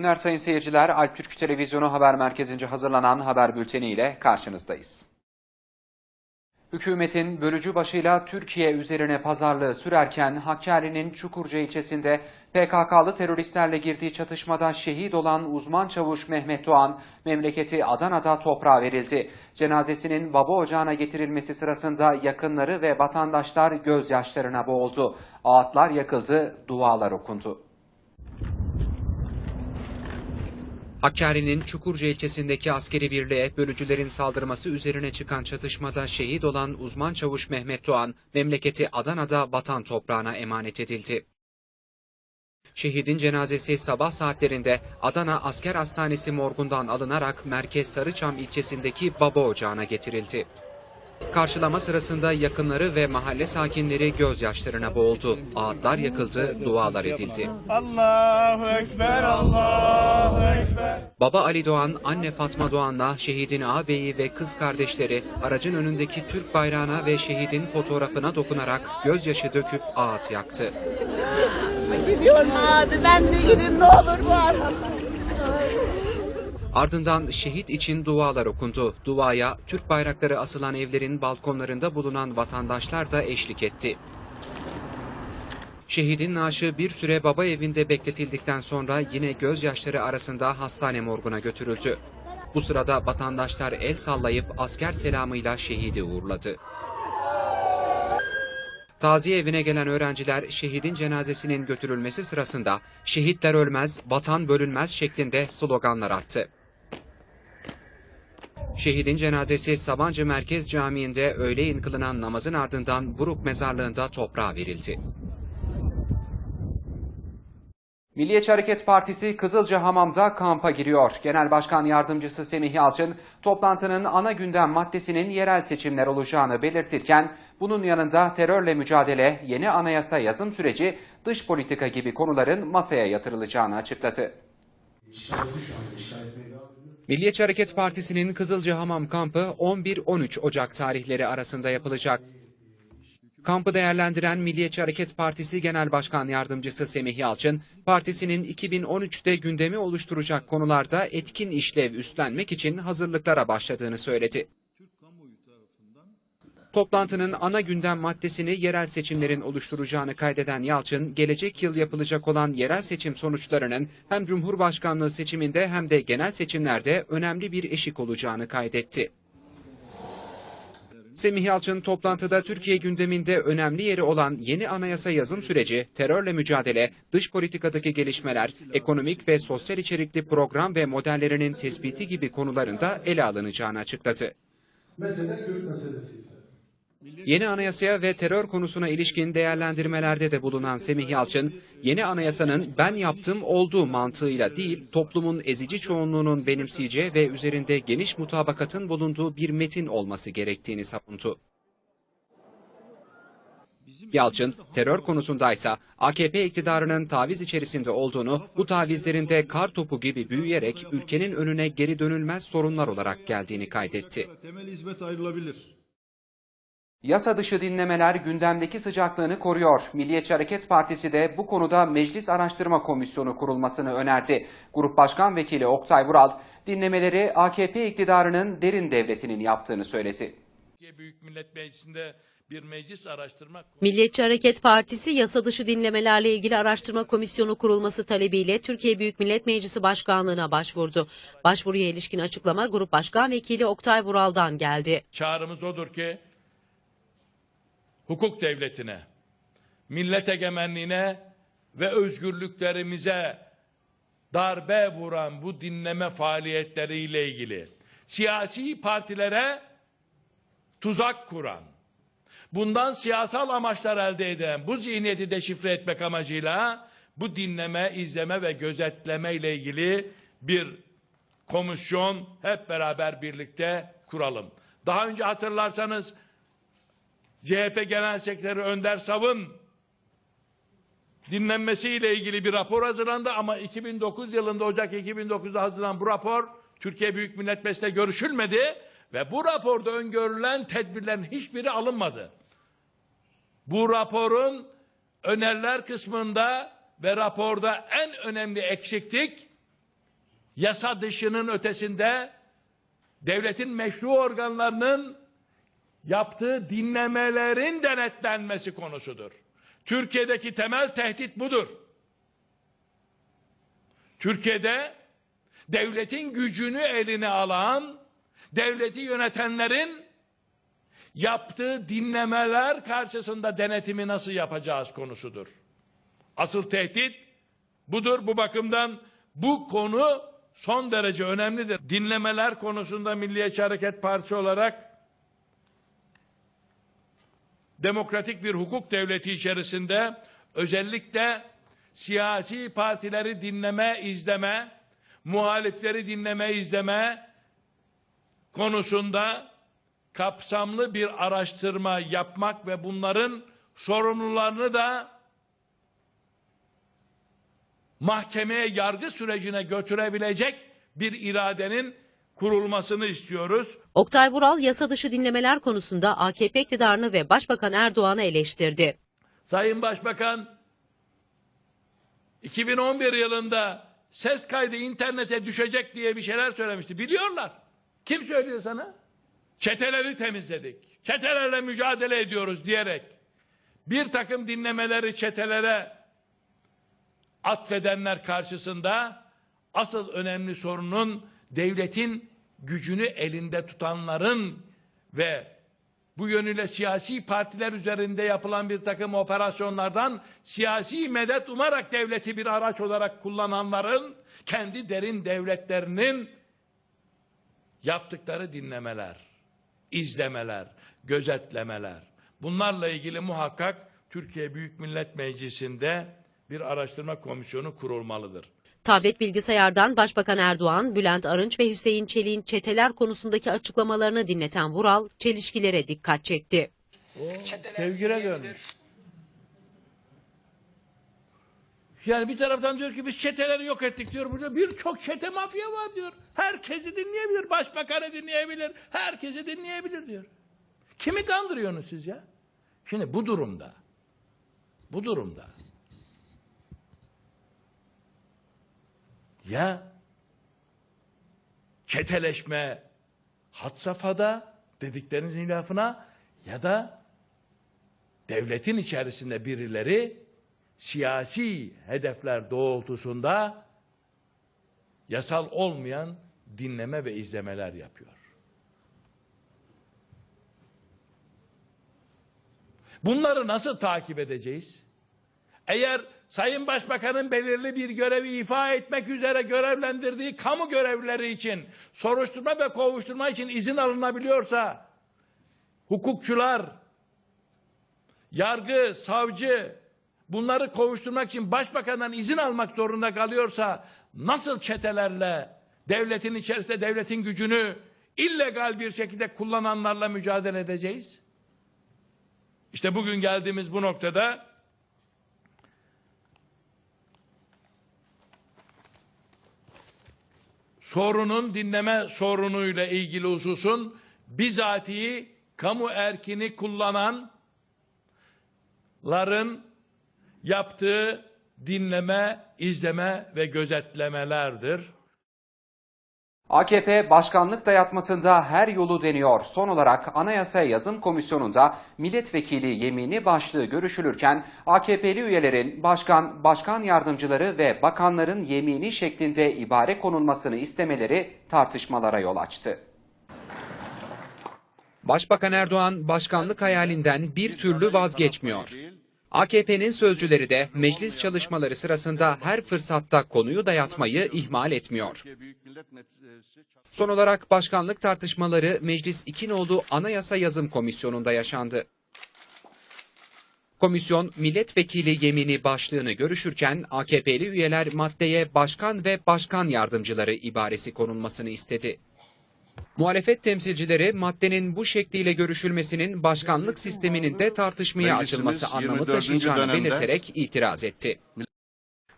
Günler sayın seyirciler. Alp Türk Televizyonu Haber Merkezi'nce hazırlanan haber bülteni ile karşınızdayız. Hükümetin bölücü başıyla Türkiye üzerine pazarlığı sürerken Hakkari'nin Çukurca ilçesinde PKK'lı teröristlerle girdiği çatışmada şehit olan uzman çavuş Mehmet Doğan memleketi Adana'da toprağa verildi. Cenazesinin baba ocağına getirilmesi sırasında yakınları ve vatandaşlar gözyaşlarına boğuldu. Ağıtlar yakıldı, dualar okundu. Hakkari'nin Çukurca ilçesindeki askeri birliğe bölücülerin saldırması üzerine çıkan çatışmada şehit olan uzman çavuş Mehmet Doğan, memleketi Adana'da vatan toprağına emanet edildi. Şehidin cenazesi sabah saatlerinde Adana Asker Hastanesi morgundan alınarak Merkez Sarıçam ilçesindeki baba ocağına getirildi. Karşılama sırasında yakınları ve mahalle sakinleri gözyaşlarına boğuldu. Ağıtlar yakıldı, dualar edildi. Allahu Ekber, Allahu Ekber. Baba Ali Doğan, anne Fatma Doğan'la şehidin ağabeyi ve kız kardeşleri aracın önündeki Türk bayrağına ve şehidin fotoğrafına dokunarak gözyaşı döküp ağıt yaktı. Gidiyorum abi ben de gideyim ne olur bu arada. Ardından şehit için dualar okundu. Duaya Türk bayrakları asılan evlerin balkonlarında bulunan vatandaşlar da eşlik etti. Şehidin naaşı bir süre baba evinde bekletildikten sonra yine gözyaşları arasında hastane morguna götürüldü. Bu sırada vatandaşlar el sallayıp asker selamıyla şehidi uğurladı. Taziye evine gelen öğrenciler şehidin cenazesinin götürülmesi sırasında şehitler ölmez, vatan bölünmez şeklinde sloganlar attı. Şehidin cenazesi Sabancı Merkez Camii'nde öğleyin kılınan namazın ardından Buruk Mezarlığı'nda toprağa verildi. Milliyetçi Hareket Partisi Kızılcahamam'da kampa giriyor. Genel Başkan Yardımcısı Semih Yalçın, toplantının ana gündem maddesinin yerel seçimler olacağını belirtirken, bunun yanında terörle mücadele, yeni anayasa yazım süreci, dış politika gibi konuların masaya yatırılacağını açıkladı. Milliyetçi Hareket Partisi'nin Kızılcahamam kampı 11-13 Ocak tarihleri arasında yapılacak. Kampı değerlendiren Milliyetçi Hareket Partisi Genel Başkan Yardımcısı Semih Yalçın, partisinin 2013'te gündemi oluşturacak konularda etkin işlev üstlenmek için hazırlıklara başladığını söyledi. Toplantının ana gündem maddesini yerel seçimlerin oluşturacağını kaydeden Yalçın, gelecek yıl yapılacak olan yerel seçim sonuçlarının hem Cumhurbaşkanlığı seçiminde hem de genel seçimlerde önemli bir eşik olacağını kaydetti. Semih Yalçın toplantıda Türkiye gündeminde önemli yeri olan yeni anayasa yazım süreci, terörle mücadele, dış politikadaki gelişmeler, ekonomik ve sosyal içerikli program ve modellerinin tespiti gibi konularında ele alınacağını açıkladı. Mesele Kürt meselesi ise. Yeni anayasaya ve terör konusuna ilişkin değerlendirmelerde de bulunan Semih Yalçın, yeni anayasanın ben yaptım olduğu mantığıyla değil, toplumun ezici çoğunluğunun benimseyeceği ve üzerinde geniş mutabakatın bulunduğu bir metin olması gerektiğini savundu. Yalçın, terör konusundaysa AKP iktidarının taviz içerisinde olduğunu, bu tavizlerin de kar topu gibi büyüyerek ülkenin önüne geri dönülmez sorunlar olarak geldiğini kaydetti. Temel hizmet ayrılabilir. Yasa dışı dinlemeler gündemdeki sıcaklığını koruyor. Milliyetçi Hareket Partisi de bu konuda Meclis Araştırma Komisyonu kurulmasını önerdi. Grup Başkan Vekili Oktay Vural, dinlemeleri AKP iktidarının derin devletinin yaptığını söyledi. Büyük Millet Meclisi'nde bir meclis araştırma Milliyetçi Hareket Partisi yasa dışı dinlemelerle ilgili araştırma komisyonu kurulması talebiyle Türkiye Büyük Millet Meclisi Başkanlığı'na başvurdu. Başvuruya ilişkin açıklama Grup Başkan Vekili Oktay Vural'dan geldi. çağrımız odur ki hukuk devletine, millet egemenliğine ve özgürlüklerimize darbe vuran bu dinleme faaliyetleriyle ilgili siyasi partilere tuzak kuran, bundan siyasal amaçlar elde eden bu zihniyeti deşifre etmek amacıyla bu dinleme, izleme ve gözetleme ile ilgili bir komisyon hep beraber birlikte kuralım. Daha önce hatırlarsanız CHP Genel Sekreteri Önder Sav'ın dinlenmesiyle ilgili bir rapor hazırlandı ama 2009 yılında Ocak 2009'da hazırlanan bu rapor Türkiye Büyük Millet Meclisi'nde görüşülmedi ve bu raporda öngörülen tedbirlerin hiçbiri alınmadı. Bu raporun öneriler kısmında ve raporda en önemli eksiklik yasa dışının ötesinde devletin meşru organlarının yaptığı dinlemelerin denetlenmesi konusudur. Türkiye'deki temel tehdit budur. Türkiye'de devletin gücünü eline alan, devleti yönetenlerin yaptığı dinlemeler karşısında denetimi nasıl yapacağız konusudur. Asıl tehdit budur. Bu bakımdan bu konu son derece önemlidir. Dinlemeler konusunda Milliyetçi Hareket Partisi olarak demokratik bir hukuk devleti içerisinde özellikle siyasi partileri dinleme, izleme, muhalifleri dinleme, izleme konusunda kapsamlı bir araştırma yapmak ve bunların sorumlularını da mahkemeye yargı sürecine götürebilecek bir iradenin kurulmasını istiyoruz. Oktay Vural yasa dışı dinlemeler konusunda AKP iktidarını ve Başbakan Erdoğan'ı eleştirdi. Sayın Başbakan 2011 yılında ses kaydı internete düşecek diye bir şeyler söylemişti. Biliyorlar. Kim söylüyor sana? Çeteleri temizledik. Çetelerle mücadele ediyoruz diyerek bir takım dinlemeleri çetelere atfedenler karşısında asıl önemli sorunun devletin gücünü elinde tutanların ve bu yönüyle siyasi partiler üzerinde yapılan bir takım operasyonlardan siyasi medet umarak devleti bir araç olarak kullananların kendi derin devletlerinin yaptıkları dinlemeler, izlemeler, gözetlemeler. Bunlarla ilgili muhakkak Türkiye Büyük Millet Meclisi'nde bir araştırma komisyonu kurulmalıdır. Tablet bilgisayardan Başbakan Erdoğan, Bülent Arınç ve Hüseyin Çelik'in çeteler konusundaki açıklamalarını dinleten Vural, çelişkilere dikkat çekti. Sevgire dönmüş. Yani bir taraftan diyor ki biz çeteleri yok ettik diyor. Burada birçok çete mafya var diyor. Herkesi dinleyebilir. Başbakanı dinleyebilir. Herkesi dinleyebilir diyor. Kimi kandırıyorsunuz siz ya? Şimdi bu durumda bu durumda ya çeteleşme had safhada dediklerinizin lafına ya da devletin içerisinde birileri siyasi hedefler doğrultusunda yasal olmayan dinleme ve izlemeler yapıyor. Bunları nasıl takip edeceğiz? Eğer Sayın Başbakan'ın belirli bir görevi ifa etmek üzere görevlendirdiği kamu görevlileri için soruşturma ve kovuşturma için izin alınabiliyorsa hukukçular, yargı, savcı bunları kovuşturmak için başbakandan izin almak zorunda kalıyorsa nasıl çetelerle devletin içerisinde devletin gücünü illegal bir şekilde kullananlarla mücadele edeceğiz? İşte bugün geldiğimiz bu noktada sorunun dinleme sorunuyla ilgili hususun bizatihi kamu erkini kullananların yaptığı dinleme, izleme ve gözetlemelerdir. AKP başkanlık dayatmasında her yolu deniyor. Son olarak Anayasa Yazım Komisyonu'nda milletvekili yemini başlığı görüşülürken AKP'li üyelerin başkan, başkan yardımcıları ve bakanların yemini şeklinde ibare konulmasını istemeleri tartışmalara yol açtı. Başbakan Erdoğan başkanlık hayalinden bir türlü vazgeçmiyor. AKP'nin sözcüleri de meclis çalışmaları sırasında her fırsatta konuyu dayatmayı ihmal etmiyor. Son olarak başkanlık tartışmaları Meclis İkinoğlu Anayasa Yazım Komisyonu'nda yaşandı. Komisyon milletvekili yemini başlığını görüşürken AKP'li üyeler maddeye başkan ve başkan yardımcıları ibaresi konulmasını istedi. Muhalefet temsilcileri maddenin bu şekliyle görüşülmesinin başkanlık sisteminin de tartışmaya açılması anlamı 24. taşıyacağını belirterek itiraz etti.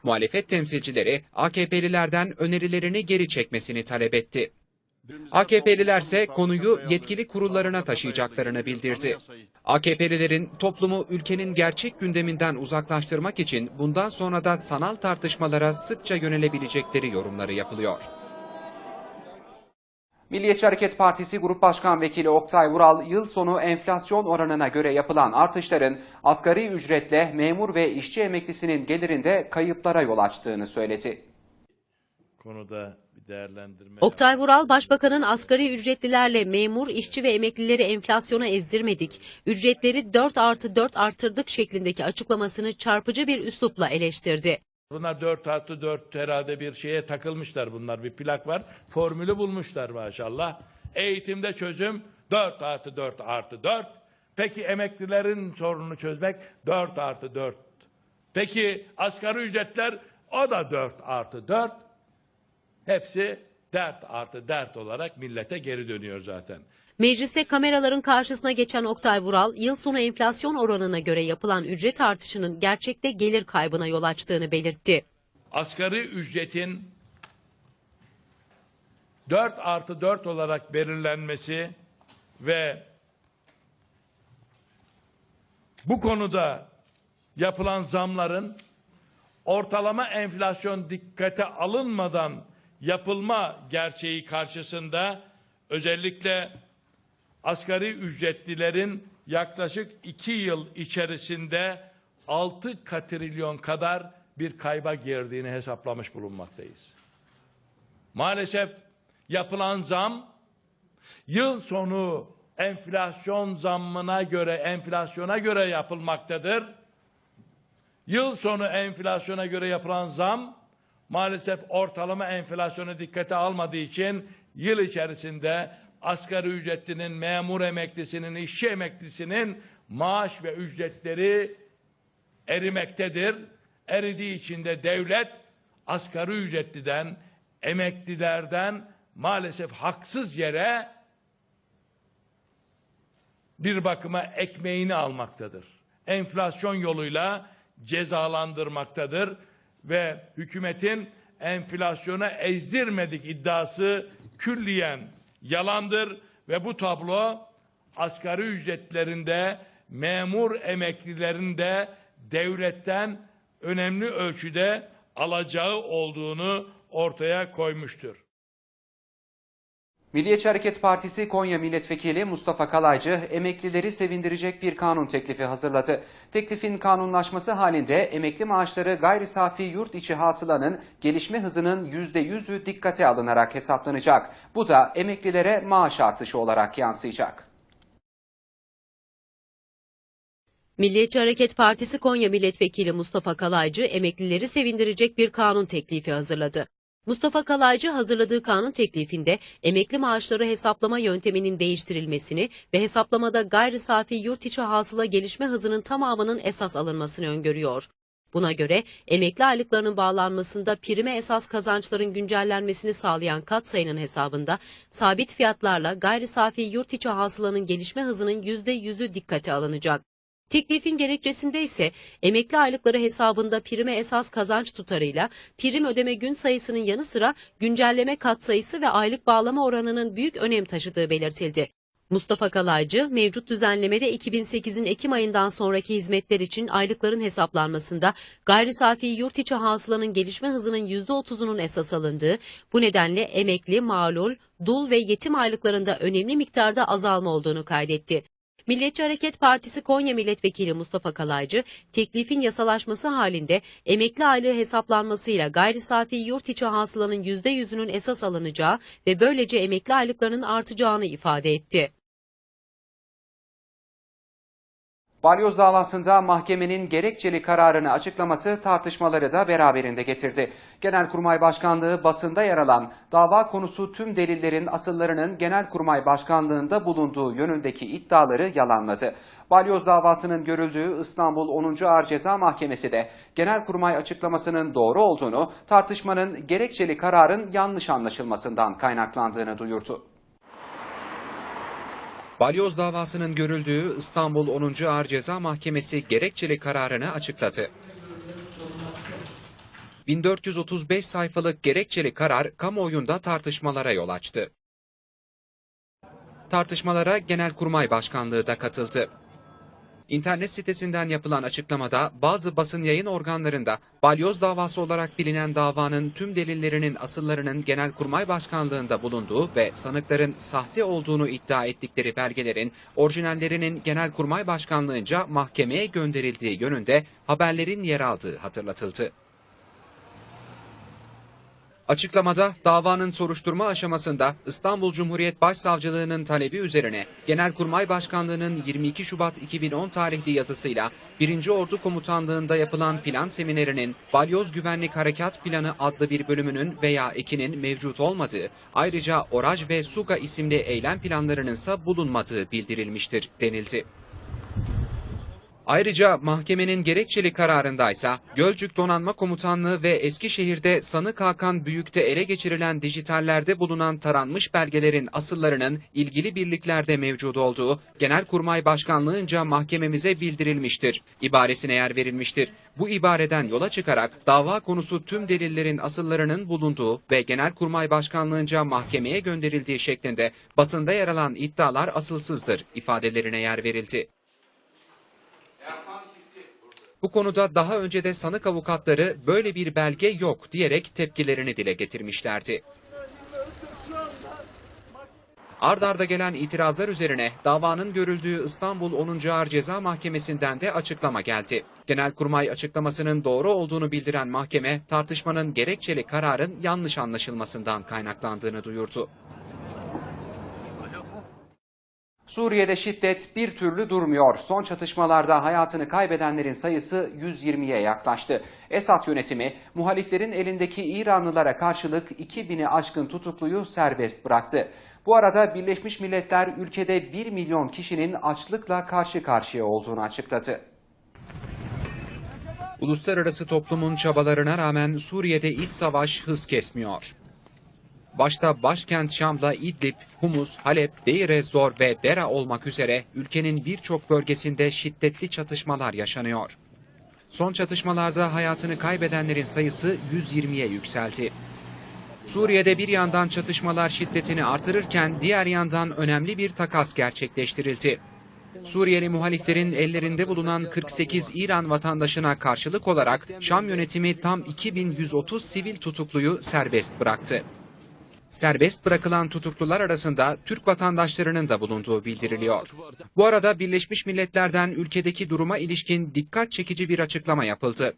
Muhalefet temsilcileri AKP'lilerden önerilerini geri çekmesini talep etti. AKP'lilerse konuyu yetkili kurullarına taşıyacaklarını bildirdi. AKP'lilerin toplumu ülkenin gerçek gündeminden uzaklaştırmak için bundan sonra da sanal tartışmalara sıkça yönelebilecekleri yorumları yapılıyor. Milliyetçi Hareket Partisi Grup Başkan Vekili Oktay Vural, yıl sonu enflasyon oranına göre yapılan artışların asgari ücretle memur ve işçi emeklisinin gelirinde kayıplara yol açtığını söyledi. Konuda bir değerlendirme. Oktay Vural, Başbakanın asgari ücretlilerle memur, işçi ve emeklileri enflasyona ezdirmedik, ücretleri 4 artı 4 artırdık şeklindeki açıklamasını çarpıcı bir üslupla eleştirdi. Bunlar 4 artı 4 herhalde bir şeye takılmışlar bunlar. Bir plak var. Formülü bulmuşlar maşallah. Eğitimde çözüm 4 artı 4 artı 4. Peki emeklilerin sorununu çözmek 4 artı 4. Peki asgari ücretler o da 4 artı 4. Hepsi dert artı dert olarak millete geri dönüyor zaten. Mecliste kameraların karşısına geçen Oktay Vural, yıl sonu enflasyon oranına göre yapılan ücret artışının gerçekte gelir kaybına yol açtığını belirtti. asgari ücretin 4 artı 4 olarak belirlenmesi ve bu konuda yapılan zamların ortalama enflasyon dikkate alınmadan yapılma gerçeği karşısında özellikle asgari ücretlilerin yaklaşık 2 yıl içerisinde 6 katrilyon kadar bir kayba girdiğini hesaplamış bulunmaktayız. Maalesef yapılan zam yıl sonu enflasyon zammına göre enflasyona göre yapılmaktadır. Yıl sonu enflasyona göre yapılan zam maalesef ortalama enflasyonu dikkate almadığı için yıl içerisinde asgari ücretlinin, memur emeklisinin, işçi emeklisinin maaş ve ücretleri erimektedir. Eridiği için de devlet asgari ücretliden, emeklilerden maalesef haksız yere bir bakıma ekmeğini almaktadır. Enflasyon yoluyla cezalandırmaktadır ve hükümetin enflasyona ezdirmedik iddiası külliyen yalandır ve bu tablo asgari ücretlerinde memur emeklilerinde devletten önemli ölçüde alacağı olduğunu ortaya koymuştur. Milliyetçi Hareket Partisi Konya Milletvekili Mustafa Kalaycı emeklileri sevindirecek bir kanun teklifi hazırladı. Teklifin kanunlaşması halinde emekli maaşları gayri safi yurt içi hasılanın gelişme hızının %100'ü dikkate alınarak hesaplanacak. Bu da emeklilere maaş artışı olarak yansıyacak. Milliyetçi Hareket Partisi Konya Milletvekili Mustafa Kalaycı emeklileri sevindirecek bir kanun teklifi hazırladı. Mustafa Kalaycı hazırladığı kanun teklifinde emekli maaşları hesaplama yönteminin değiştirilmesini ve hesaplamada gayri safi yurt içi hasıla gelişme hızının tamamının esas alınmasını öngörüyor. Buna göre emekli aylıklarının bağlanmasında prime esas kazançların güncellenmesini sağlayan katsayının hesabında sabit fiyatlarla gayri safi yurt içi hasılanın gelişme hızının %100'ü dikkate alınacak. Teklifin gerekçesinde ise emekli aylıkları hesabında prime esas kazanç tutarıyla prim ödeme gün sayısının yanı sıra güncelleme katsayısı ve aylık bağlama oranının büyük önem taşıdığı belirtildi. Mustafa Kalaycı, mevcut düzenlemede 2008'in Ekim ayından sonraki hizmetler için aylıkların hesaplanmasında gayri safi yurt içi hasılanın gelişme hızının %30'unun esas alındığı, bu nedenle emekli, malul, dul ve yetim aylıklarında önemli miktarda azalma olduğunu kaydetti. Milliyetçi Hareket Partisi Konya Milletvekili Mustafa Kalaycı, teklifin yasalaşması halinde emekli aylığı hesaplanmasıyla gayri safi yurt içi hasılanın %100'ünün esas alınacağı ve böylece emekli aylıklarının artacağını ifade etti. Balyoz davasında mahkemenin gerekçeli kararını açıklaması tartışmaları da beraberinde getirdi. Genelkurmay Başkanlığı basında yer alan dava konusu tüm delillerin asıllarının Genelkurmay Başkanlığında bulunduğu yönündeki iddiaları yalanladı. Balyoz davasının görüldüğü İstanbul 10. Ağır Ceza Mahkemesi de Genelkurmay açıklamasının doğru olduğunu, tartışmanın gerekçeli kararın yanlış anlaşılmasından kaynaklandığını duyurdu. Balyoz davasının görüldüğü İstanbul 10. Ağır Ceza Mahkemesi gerekçeli kararını açıkladı. 1435 sayfalık gerekçeli karar kamuoyunda tartışmalara yol açtı. Tartışmalara Genelkurmay Başkanlığı da katıldı. İnternet sitesinden yapılan açıklamada bazı basın yayın organlarında balyoz davası olarak bilinen davanın tüm delillerinin asıllarının Genelkurmay Başkanlığında bulunduğu ve sanıkların sahte olduğunu iddia ettikleri belgelerin orijinallerinin Genelkurmay Başkanlığınca mahkemeye gönderildiği yönünde haberlerin yer aldığı hatırlatıldı. Açıklamada davanın soruşturma aşamasında İstanbul Cumhuriyet Başsavcılığı'nın talebi üzerine Genelkurmay Başkanlığı'nın 22 Şubat 2010 tarihli yazısıyla 1. Ordu Komutanlığı'nda yapılan plan seminerinin Balyoz Güvenlik Harekat Planı adlı bir bölümünün veya ekinin mevcut olmadığı, ayrıca Oraj ve Suga isimli eylem planlarının ise bulunmadığı bildirilmiştir denildi. Ayrıca mahkemenin gerekçeli kararındaysa Gölcük Donanma Komutanlığı ve Eskişehir'de Sanık Hakan Büyük'te ele geçirilen dijitallerde bulunan taranmış belgelerin asıllarının ilgili birliklerde mevcut olduğu Genelkurmay Başkanlığınca mahkememize bildirilmiştir. İbaresine yer verilmiştir. Bu ibareden yola çıkarak dava konusu tüm delillerin asıllarının bulunduğu ve Genelkurmay Başkanlığınca mahkemeye gönderildiği şeklinde basında yer alan iddialar asılsızdır ifadelerine yer verildi. Bu konuda daha önce de sanık avukatları böyle bir belge yok diyerek tepkilerini dile getirmişlerdi. Ard arda gelen itirazlar üzerine davanın görüldüğü İstanbul 10. Ağır Ceza Mahkemesi'nden de açıklama geldi. Genelkurmay açıklamasının doğru olduğunu bildiren mahkeme tartışmanın gerekçeli kararın yanlış anlaşılmasından kaynaklandığını duyurdu. Suriye'de şiddet bir türlü durmuyor. Son çatışmalarda hayatını kaybedenlerin sayısı 120'ye yaklaştı. Esad yönetimi muhaliflerin elindeki İranlılara karşılık 2000'i aşkın tutukluyu serbest bıraktı. Bu arada Birleşmiş Milletler ülkede 1 milyon kişinin açlıkla karşı karşıya olduğunu açıkladı. Uluslararası toplumun çabalarına rağmen Suriye'de iç savaş hız kesmiyor. Başta başkent Şam'la İdlib, Humus, Halep, Deir ez-Zor ve Dera olmak üzere ülkenin birçok bölgesinde şiddetli çatışmalar yaşanıyor. Son çatışmalarda hayatını kaybedenlerin sayısı 120'ye yükseldi. Suriye'de bir yandan çatışmalar şiddetini artırırken diğer yandan önemli bir takas gerçekleştirildi. Suriyeli muhaliflerin ellerinde bulunan 48 İran vatandaşına karşılık olarak Şam yönetimi tam 2130 sivil tutukluyu serbest bıraktı. Serbest bırakılan tutuklular arasında Türk vatandaşlarının da bulunduğu bildiriliyor. Bu arada Birleşmiş Milletler'den ülkedeki duruma ilişkin dikkat çekici bir açıklama yapıldı.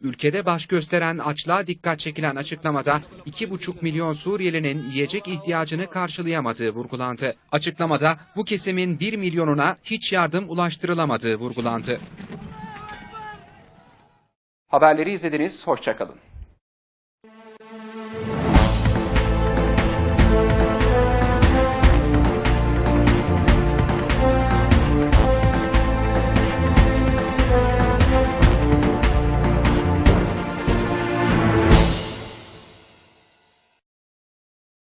Ülkede baş gösteren açlığa dikkat çekilen açıklamada 2,5 milyon Suriyelinin yiyecek ihtiyacını karşılayamadığı vurgulandı. Açıklamada bu kesimin 1 milyonuna hiç yardım ulaştırılamadığı vurgulandı. Haberleri izlediniz, hoşçakalın.